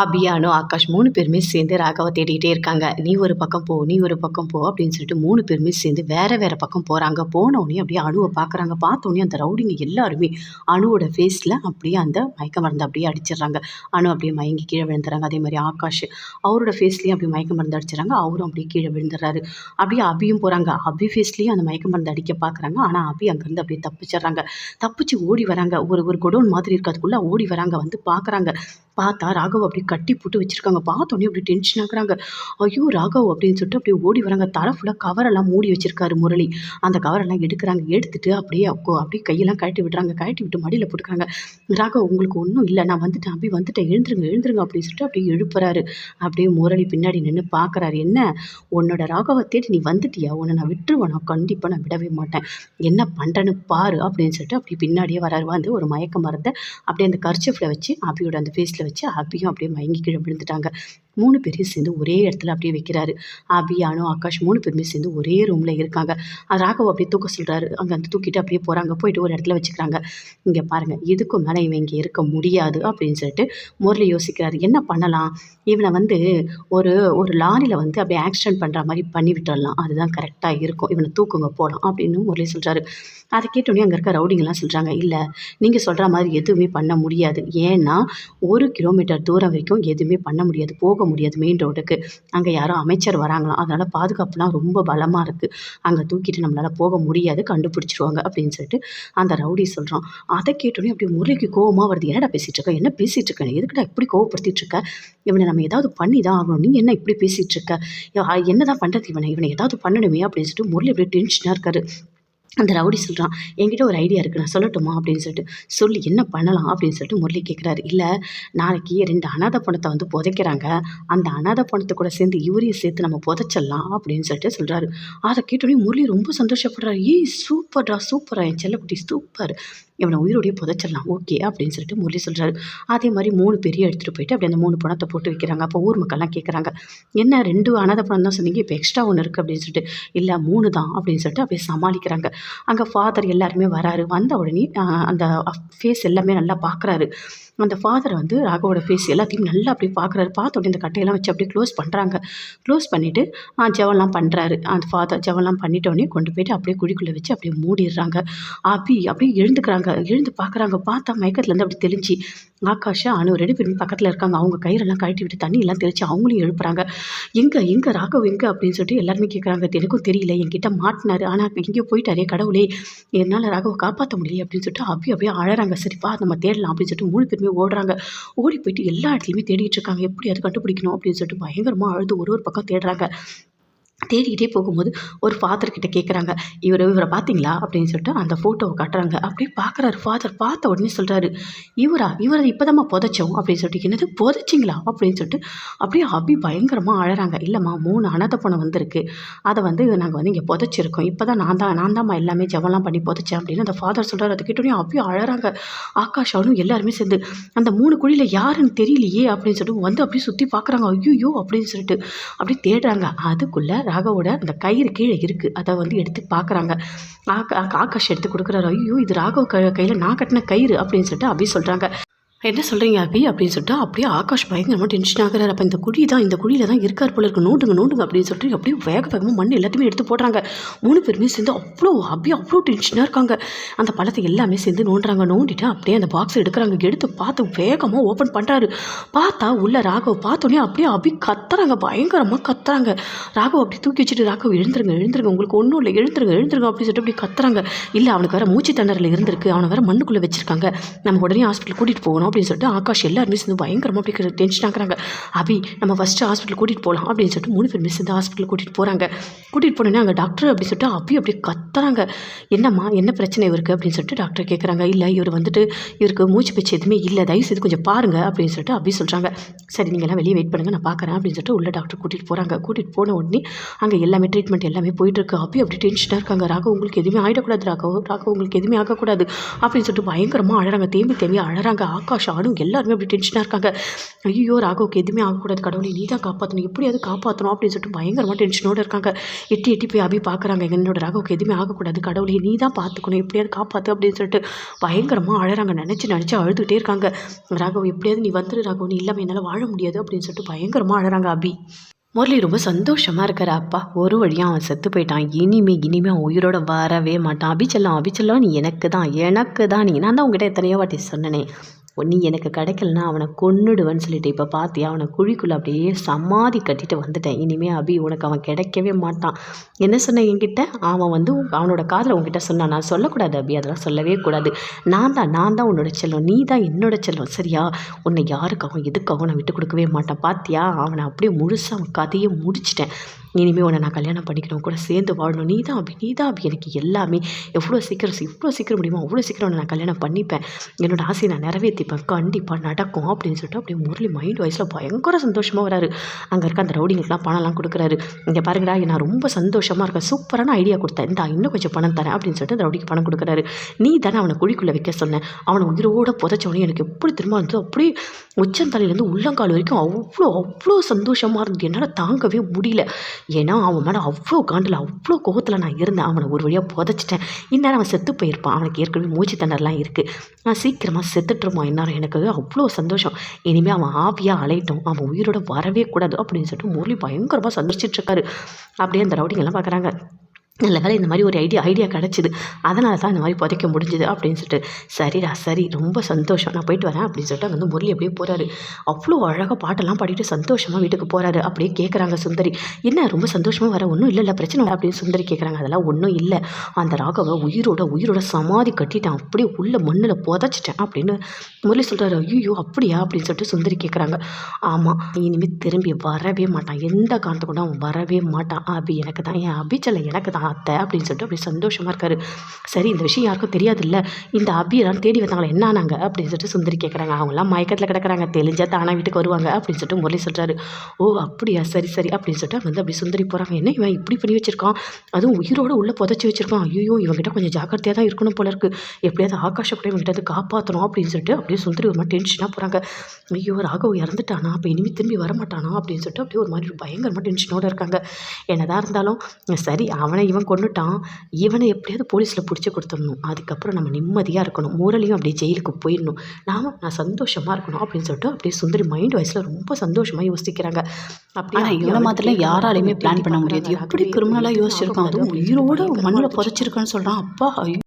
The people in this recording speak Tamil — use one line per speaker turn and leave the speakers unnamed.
ஆபியானோ ஆகாஷ் மூணு பேருமே சேர்ந்து ராகவை தேடிக்கிட்டே இருக்காங்க. நீ ஒரு பக்கம் போ நீ ஒரு பக்கம் போ அப்படின்னு சொல்லிட்டு மூணு பேருமே சேர்ந்து வேற வேற பக்கம் போகிறாங்க போனோடனே அப்படியே அணுவை பார்க்குறாங்க. பார்த்தோன்னே அந்த ரவுடிங்க எல்லாருமே அணுவோட ஃபேஸில் அப்படியே அந்த மயக்க மருந்து அப்படியே அடிச்சிடுறாங்க. அணு அப்படியே மயங்கி கீழே விழுந்துறாங்க அதே மாதிரி ஆகாஷ் அவரோட ஃபேஸ்லேயும் அப்படியே மயக்க மருந்து அடிச்சிடறாங்க. அவரும் அப்படியே கீழே விழுந்துடுறாரு. அப்படியே அபியும் போகிறாங்க அபி ஃபேஸ்லேயும் அந்த மயக்க மருந்து அடிக்க பார்க்குறாங்க. ஆனால் அபி அங்கேருந்து அப்படியே தப்பிச்சிடுறாங்க. தப்பிச்சு ஓடி வராங்க. ஒரு ஒரு குடோன் மாதிரி இருக்கிறதுக்குள்ளே ஓடி வராங்க. வந்து பார்க்குறாங்க. பார்த்தா ராகவ் அப்படியே கட்டி போட்டு வச்சுருக்காங்க. பார்த்தோன்னே அப்படி டென்ஷன் ஆகுறாங்க ஐயோ ராகவ் அப்படின்னு சொல்லிட்டு அப்படியே ஓடி வராங்க. தர ஃபுல்லாக கவரெல்லாம் மூடி வச்சுருக்காரு முரளி. அந்த கவரெல்லாம் எடுக்கிறாங்க. எடுத்துட்டு அப்படியே அப்போ- அப்படியே கையெல்லாம் கழட்டி விடுறாங்க. கழட்டி விட்டு மடியில் போட்டுக்கிறாங்க. ராகவ் உங்களுக்கு ஒன்றும் இல்லை. நான் வந்துட்டேன். அப்படி வந்துட்டேன். எழுந்துருங்க எழுந்துருங்க. அப்படின்னு சொல்லிட்டு அப்படியே எழுப்புறாரு. அப்படியே முரளி பின்னாடி நின்று பார்க்குறாரு என்ன? உன்னோட ராகவை தேடி நீ வந்துட்டியா? உன்னை நான் விட்டுருவேன். நான் கண்டிப்பாக நான் விடவே மாட்டேன். என்ன பண்ணுறேன்னு பாரு. அப்படின்னு சொல்லிட்டு அப்படி பின்னாடியே வராரு. வந்து ஒரு மயக்க மருந்தை அப்படியே அந்த கர்ச்சஃபில் வச்சு அப்படியோட அந்த ஃபேஸில் வச்சு அபியும் அப்படியே மயங்கி கீழே விழுந்துட்டாங்க. மூணு பேரையும் சேர்ந்து ஒரே இடத்துல அப்படியே வைக்கிறாரு. அபி அனு ஆகாஷ் மூணு பேருமே சேர்ந்து ஒரே ரூமில் இருக்காங்க. அது ராகவ் அப்படியே தூக்க சொல்கிறாரு அங்கே வந்து தூக்கிட்டு அப்படியே போகிறாங்க போயிட்டு ஒரு இடத்துல வச்சுக்கிறாங்க. இங்கே பாருங்கள் இதுக்கும் மேலே இவன் இங்கே இருக்க முடியாது அப்படின்னு சொல்லிட்டு முரளி யோசிக்கிறாரு. என்ன பண்ணலாம்? இவனை வந்து ஒரு ஒரு லாரியில் வந்து அப்படியே ஆக்சிடென்ட் பண்ணுற மாதிரி பண்ணி விட்டுறலாம். அதுதான் கரெக்டாக இருக்கும். இவனை தூக்குங்க போகலாம் அப்படின்னு முரளி சொல்கிறாரு அதை கேட்டோடனே அங்கே இருக்க ரவுடிங்கெல்லாம் சொல்கிறாங்க இல்லை நீங்கள் சொல்கிற மாதிரி எதுவுமே பண்ண முடியாது. ஏன்னா ஒரு கிலோமீட்டர் தூரம் வரைக்கும் எதுவுமே பண்ண முடியாது. போக முடியாது மெயின் ரோடுக்கு அங்கே யாரோ அமைச்சர் வராங்களாம். அதனால் பாதுகாப்புலாம் ரொம்ப பலமாக இருக்குது அங்கே தூக்கிட்டு நம்மளால் போக முடியாது கண்டுபிடிச்சிருவாங்க அப்படின்னு சொல்லிட்டு அந்த ரவுடி சொல்கிறான் அதை கேட்டோடனே அப்படியே முரளிக்கு கோவமாக வருது. என்னடா பேசிகிட்டு இருக்க? என்ன பேசிகிட்டு இருக்க? நீ எதுக்குடா இப்படி கோவப்படுத்திட்டு இருக்க? இவனை நம்ம ஏதாவது பண்ணி தான் ஆகணும். நீ என்ன இப்படி பேசிகிட்டு இருக்க? என்ன என்னதான் பண்ணுறது இவனை? இவனை ஏதாவது பண்ணணுமே? அப்படின்னு சொல்லிட்டு முரளி அப்படியே டென்ஷனாக இருக்காரு. அந்த ரவுடி சொல்கிறான் என்கிட்ட ஒரு ஐடியா இருக்குது நான் சொல்லட்டுமா? அப்படின்னு சொல்லிட்டு சொல்லி என்ன பண்ணலாம்? அப்படின்னு சொல்லிட்டு முரளி கேட்குறாரு இல்லை நாளைக்கு ரெண்டு அனாதை பணத்தை வந்து புதைக்கிறாங்க. அந்த அனாதை பணத்தை கூட சேர்ந்து இவரையும் சேர்த்து நம்ம புதைச்சிடலாம் அப்படின்னு சொல்லிட்டு சொல்கிறாரு அதை கேட்டோடனே முரளி ரொம்ப சந்தோஷப்படுறாரு. ஏய் சூப்பர்டா சூப்பரா என் செல்லக்குட்டி சூப்பர். இவனை உயிரோடய புதைச்சிடலாம். ஓகே அப்படின்னு சொல்லிட்டு முரளி சொல்கிறாரு அதே மாதிரி மூணு பெரிய எடுத்துகிட்டு போயிட்டு அப்படியே அந்த மூணு பணத்தை போட்டு வைக்கிறாங்க. அப்போ ஊர் மக்கள்லாம் கேட்குறாங்க என்ன ரெண்டு அனாத பணம் தான் சொன்னீங்க? இப்போ எக்ஸ்ட்ரா ஒன்று இருக்குது அப்படின்னு சொல்லிட்டு. இல்லை மூணு தான் அப்படின்னு சொல்லிட்டு அப்படியே சமாளிக்கிறாங்க. அங்கே ஃபாதர் எல்லாருமே வராரு. வந்த உடனே அந்த ஃபேஸ் எல்லாமே நல்லா பார்க்குறாரு அந்த ஃபாதர் வந்து ராகவோட ஃபேஸ் எல்லாத்தையும் நல்லா அப்படியே பார்க்குறாரு பார்த்த உடனே இந்த கட்டையெல்லாம் வச்சு அப்படியே க்ளோஸ் பண்ணுறாங்க க்ளோஸ் பண்ணிவிட்டு ஜெவன்லாம் பண்ணுறாரு அந்த ஃபாதர் ஜெவன்லாம் பண்ணிட்டோடனே கொண்டு போயிட்டு அப்படியே குழிக்குள்ளே வச்சு அப்படியே மூடிடுறாங்க. அப்படி அப்படியே எழுந்துக்கிறாங்க. எழுந்து பார்க்குறாங்க. பார்த்தா மயக்கத்துலேருந்து அப்படி தெளிச்சு ஆகாஷா அனு ரெண்டு பேரும் பக்கத்தில் இருக்காங்க. அவங்க கயிறெல்லாம் கழட்டி விட்டு தண்ணி எல்லாம் தெளித்து அவங்களையும் எழுப்புறாங்க. எங்கே எங்கே ராகவ் எங்கே அப்படின்னு சொல்லிட்டு எல்லாருமே கேட்குறாங்க எனக்கும் தெரியல. என்கிட்ட மாட்டினார். ஆனால் எங்கேயோ போயிட்டாரே கடவுளே. என்னால் ராகவை காப்பாற்ற முடியல அப்படின்னு சொல்லிட்டு அப்படியே அப்படியே அழறாங்க. சரிப்பா நம்ம தேடலாம் அப்படின்னு சொல்லிட்டு மூணு பேருமே ஓடுறாங்க. ஓடி போயிட்டு எல்லா இடத்துலையுமே தேடிட்டு இருக்காங்க. எப்படி அது கண்டுபிடிக்கணும் அப்படின்னு சொல்லிட்டு பயங்கரமாக அழுது ஒரு ஒரு பக்கம் தேடுறாங்க. தேடிக்கிட்டே போகும்போது ஒரு ஃபாதர் கிட்ட கேட்குறாங்க இவர் இவரை பார்த்தீங்களா அப்படின்னு சொல்லிட்டு அந்த ஃபோட்டோவை காட்டுறாங்க. அப்படியே பார்க்குறாரு ஃபாதர் பார்த்த உடனே சொல்கிறாரு இவரா? இவரை இப்போதாம்மா புதைச்சோம். அப்படின்னு சொல்லிட்டு என்னது புதைச்சிங்களா? அப்படின்னு சொல்லிட்டு அப்படியே அபி பயங்கரமாக அழகிறாங்க இல்லைம்மா மூணு அனாத பணம் வந்திருக்கு. அதை வந்து நாங்கள் வந்து இங்கே புதைச்சிருக்கோம். இப்போ தான் நான் தான் நான் தான்மா எல்லாமே ஜெபம்லாம் பண்ணி புதைச்சேன். அப்படின்னு அந்த ஃபாதர் சொல்கிறார் அதை கேட்டோடனே அப்படியே அழறாங்க. ஆகாஷாவும் எல்லாருமே சேர்ந்து அந்த மூணு குழியில் யாருன்னு தெரியலையே. அப்படின்னு சொல்லிட்டு வந்து அப்படியே சுற்றி பார்க்குறாங்க ஐயோ அப்படின்னு சொல்லிட்டு அப்படியே தேடுறாங்க. அதுக்குள்ளே ராகவோட அந்த கயிறு கீழே இருக்குது அதை வந்து எடுத்து பார்க்குறாங்க ஆக ஆகாஷ் எடுத்து கொடுக்குறாரு. ஐயோ இது ராகவ் க கையில் நான் கட்டின கயிறு அப்படின்னு சொல்லிட்டு அப்படி சொல்கிறாங்க என்ன சொல்கிறீங்க அபி? அப்படின்னு சொல்லிட்டு அப்படியே ஆகாஷ் பயங்கரமாக டென்ஷன் ஆகிறார். அப்போ இந்த குழி தான் இந்த குழியில் தான் இருக்கார் போல இருக்கு. நோண்டுங்க நோண்டுங்க அப்படின்னு சொல்லிட்டு அப்படியே வேக வேகமாக மண் எல்லாத்தையுமே எடுத்து போடுறாங்க. மூணு பேருமே சேர்ந்து அவ்வளோ அபி அவ்வளோ டென்ஷனாக இருக்காங்க. அந்த பழத்தை எல்லாமே சேர்ந்து நோண்டுறாங்க. நோண்டிட்டு அப்படியே அந்த பாக்ஸ் எடுக்கிறாங்க. எடுத்து பார்த்து வேகமாக ஓப்பன் பண்ணுறாரு பார்த்தா உள்ள ராகவ் பார்த்தோன்னே அப்படியே அபி கத்துறாங்க. பயங்கரமாக கத்துறாங்க. ராகவ் அப்படி தூக்கி வச்சுட்டு ராகவ் எழுந்துருங்க எழுந்துருங்க. உங்களுக்கு ஒன்றும் இல்லை. எழுந்துருங்க எழுந்துருங்க. அப்படின்னு சொல்லிட்டு அப்படி கத்துறாங்க. இல்லை அவனுக்கு வேறு மூச்சு திணறல இருந்திருக்கு. அவனை வேறு மண்ணுக்குள்ளே வச்சிருக்காங்க. நம்ம உடனே ஹாஸ்பிட்டல் கூட்டிகிட்டு போகணும். அப்படின்னு சொல்லிட்டு ஆகாஷ் எல்லோரும் மிஸ் வந்து பயங்கரமாக அப்படி டென்ஷன் ஆகுறாங்க அபி நம்ம ஃபஸ்ட்டு ஹாஸ்பிட்டல் கூட்டிகிட்டு போகலாம் அப்படின்னு சொல்லிட்டு மூணு பேர் மிஸ் வந்து ஹாஸ்பிட்டல் கூட்டிகிட்டு போகிறாங்க கூட்டிகிட்டு போனோன்னே அங்கே டாக்டர் அப்படின்னு சொல்லிட்டு அபி அப்படியே கத்துறாங்க. என்னம்மா என்ன பிரச்சனை இவருக்கு அப்படின்னு சொல்லிட்டு டாக்டர் கேட்குறாங்க இல்லை இவர் வந்துட்டு இவருக்கு மூச்சு பிச்சு எதுவுமே இல்லை. தயவு செய்து கொஞ்சம் பாருங்க அப்படின்னு சொல்லிட்டு அப்படி சொல்கிறாங்க சரி நீங்கள்லாம் வெளியே வெயிட் பண்ணுங்கள் நான் பார்க்குறேன் அப்படின்னு சொல்லிட்டு உள்ள டாக்டர் கூட்டிகிட்டு போகிறாங்க கூட்டிகிட்டு போன உடனே அங்கே எல்லாமே ட்ரீட்மெண்ட் எல்லாமே போயிட்டுருக்கு இருக்கு. அப்படி டென்ஷனாக இருக்காங்க. ராக உங்களுக்கு எதுவுமே ஆகிடக்கூடாது ராக ராக உங்களுக்கு எதுவுமே ஆகக்கூடாது அப்படின்னு சொல்லிட்டு பயங்கரமாக அழகாங்க தேம்பி தேம்பி அழகாங்க ஆக்கா அக்கா ஷானும் எல்லாருமே அப்படி டென்ஷனாக இருக்காங்க. ஐயோ ராகவுக்கு எதுவுமே ஆகக்கூடாது கடவுளை நீ தான் காப்பாற்றணும் எப்படியாவது காப்பாற்றணும் அப்படின்னு சொல்லிட்டு பயங்கரமாக டென்ஷனோடு இருக்காங்க. எட்டி எட்டி போய் அபி பார்க்குறாங்க என்னோட ராகவுக்கு எதுவுமே ஆகக்கூடாது கடவுளை நீ தான் பார்த்துக்கணும் எப்படியாவது காப்பாற்று அப்படின்னு சொல்லிட்டு பயங்கரமாக அழகிறாங்க நினச்சி நினச்சி அழுதுகிட்டே இருக்காங்க. ராகவ் எப்படியாவது நீ வந்துரு ராகவ். நீ இல்லாமல் என்னால் வாழ முடியாது அப்படின்னு சொல்லிட்டு பயங்கரமாக அழகிறாங்க அபி. முரளி ரொம்ப சந்தோஷமாக இருக்கிற அப்பா. ஒரு வழியாக அவன் செத்து போயிட்டான். இனிமே இனிமே அவன் உயிரோட வரவே மாட்டான். அபிச்செல்லாம் அபிச்செல்லாம் நீ எனக்கு தான் எனக்கு தான் நீ நான் தான் உங்ககிட்ட எத்தனையோ வாட்டி சொன்னனே. நீ எனக்கு கிடைக்கலனா அவனை கொன்னுடுவேன்னு சொல்லிட்டு இப்போ பார்த்தியா அவனை குழிக்குள்ளே அப்படியே சமாதி கட்டிட்டு வந்துட்டேன். இனிமேல் அபி உனக்கு அவன் கிடைக்கவே மாட்டான். என்ன சொன்ன என்கிட்ட? அவன் வந்து அவனோட காதில் உங்ககிட்ட சொன்னான். நான் சொல்லக்கூடாது அபி. அதெல்லாம் சொல்லவே கூடாது. நான் தான் நான் தான் உன்னோட செல்லம் நீ தான் என்னோட செல்லம் சரியா? உன்னை யாருக்காகவும் எதுக்காகவும் நான் விட்டு கொடுக்கவே மாட்டேன். பார்த்தியா அவனை அப்படியே முழுசாக அவன் கதையை முடிச்சிட்டேன். இனிமேல் உன்னை நான் கல்யாணம் பண்ணிக்கணும் கூட சேர்ந்து வாழணும். நீ தான் அபி நீ தான் அபி. எனக்கு எல்லாமே எவ்வளோ சீக்கிரம் எவ்வளோ சீக்கிரம் முடியுமோ அவ்வளோ சீக்கிரம் உன்னை நான் கல்யாணம் பண்ணிப்பேன். என்னோடய ஆசையை நான் நிறைவேற்றிப்பேன். கண்டிப்பாக நடக்கும் அப்படின்னு சொல்லிட்டு அப்படியே முரளி மைண்ட் வாய்ஸில் பயங்கர சந்தோஷமாக வராரு. அங்கே இருக்க அந்த ரவுடிங்களுக்குலாம் பணம்லாம் கொடுக்குறாரு. இங்கே பாருங்கடா நான் ரொம்ப சந்தோஷமாக இருக்கேன். சூப்பரான ஐடியா கொடுத்தேன். இந்த இன்னும் கொஞ்சம் பணம் தரேன் அப்படின்னு சொல்லிட்டு அந்த ரவுடிக்கு பணம் கொடுக்குறாரு. நீ தானே அவனை குழிக்குள்ளே வைக்க சொன்னேன் அவனை உயிரோட புதைச்சவனே எனக்கு எப்படி திரும்ப வந்து அப்படியே உச்சந்தலையிலேருந்து உள்ளங்கால் வரைக்கும் அவ்வளோ அவ்வளோ சந்தோஷமாக இருந்தது. என்னால் தாங்கவே முடியல. ஏன்னா அவன் மேலே அவ்வளோ காண்டில் அவ்வளோ கோவத்தில் நான் இருந்தேன். அவனை ஒரு வழியாக புதைச்சிட்டேன். இந்நேரம் அவன் செத்து போயிருப்பான். அவனுக்கு ஏற்கனவே மூச்சு திணறலாம் இருக்குது நான் சீக்கிரமாக செத்துட்டுருவான் இந்நேரம் எனக்கு அவ்வளோ சந்தோஷம். இனிமேல் அவன் ஆவியாக அலையட்டும். அவன் உயிரோட வரவே கூடாது அப்படின்னு சொல்லிட்டு முரளி பயங்கரமாக சந்தோஷிச்சுட்டு அப்படியே அந்த ரவுடிங்கெல்லாம் பார்க்குறாங்க நல்ல வேலை இந்த மாதிரி ஒரு ஐடியா ஐடியா கிடச்சிது. அதனால தான் இந்த மாதிரி புதைக்க முடிஞ்சுது அப்படின்னு சொல்லிட்டு சரிடா சரி ரொம்ப சந்தோஷம். நான் போயிட்டு வரேன் அப்படின்னு சொல்லிட்டு அங்க வந்து முரளி அப்படியே போகிறாரு அவ்வளோ அழகாக பாட்டெல்லாம் பாடிட்டு சந்தோஷமாக வீட்டுக்கு போகிறாரு அப்படியே கேட்குறாங்க சுந்தரி. என்ன ரொம்ப சந்தோஷமாக வர? ஒன்றும் இல்லை இல்லை பிரச்சனை அப்படின்னு சுந்தரி கேட்குறாங்க அதெல்லாம் ஒன்றும் இல்லை. அந்த ராகவை உயிரோட உயிரோட சமாதி கட்டிட்டேன். அப்படியே உள்ள மண்ணில் புதைச்சிட்டேன் அப்படின்னு முரளி சொல்கிறாரு ஐயோ அப்படியா? அப்படின்னு சொல்லிட்டு சுந்தரி கேட்குறாங்க ஆமாம் இனிமேல் திரும்பி வரவே மாட்டான். எந்த காரணத்தை கொண்டு அவன் வரவே மாட்டான். அபி எனக்கு தான். என் அபிச்சலை எனக்கு தான். அத்தை அப்படின்னு சொல்லிட்டு அப்படியே சந்தோஷமாக இருக்காரு. சரி இந்த விஷயம் யாருக்கும் தெரியாதுல்ல. இந்த அபியெல்லாம் தேடி வந்தாங்களே என்னானாங்க? அப்படின்னு சொல்லிட்டு சுந்தரி கேட்குறாங்க அவங்களாம் மயக்கத்தில் கிடக்குறாங்க. தெளிஞ்சா தானா வீட்டுக்கு வருவாங்க அப்படின்னு சொல்லிட்டு முரளி சொல்கிறாரு ஓ அப்படியா? சரி சரி அப்படின்னு சொல்லிட்டு அவங்க வந்து அப்படி சுந்தரி போகிறாங்க என்ன இவன் இப்படி பண்ணி வச்சிருக்கான்? அதுவும் உயிரோட உள்ளே புதைச்சி வச்சிருக்கான். ஐயோ இவங்ககிட்ட கொஞ்சம் ஜாக்கிரதையாக தான் இருக்கணும் போல இருக்கு. எப்படியாவது ஆகாஷ கூட இவங்ககிட்ட வந்து காப்பாற்றணும் அப்படின்னு சொல்லிட்டு அப்படியே சுந்தரி ஒரு மாதிரி டென்ஷனாக போகிறாங்க ஐயோ ராகவ் இறந்துட்டானா? அப்போ இனிமேல் திரும்பி வரமாட்டானா? அப்படின்னு சொல்லிட்டு அப்படியே ஒரு மாதிரி பயங்கரமாக டென்ஷனோடு இருக்காங்க. என்னதான் இருந்தாலும் சரி அவனை இவன் கொண்டுட்டான் இவனை எப்படியாவது போலீஸில் பிடிச்சி கொடுத்துடணும். அதுக்கப்புறம் நம்ம நிம்மதியாக இருக்கணும். முரளியும் அப்படியே ஜெயிலுக்கு போயிடணும். நாம நான் சந்தோஷமாக இருக்கணும் அப்படின்னு சொல்லிட்டு அப்படியே சுந்தரி மைண்ட் வாய்ஸில் ரொம்ப சந்தோஷமாக யோசிக்கிறாங்க. அப்படியே
ஆனால் இவனை மாத்திரம் யாராலையுமே பிளான் பண்ண முடியாது. எப்படி கிரிமினலாக யோசிச்சிருக்கான்? அதுவும் உயிரோட மண்ணில் புதைச்சிருக்கான்னு சொல்கிறான் அப்பா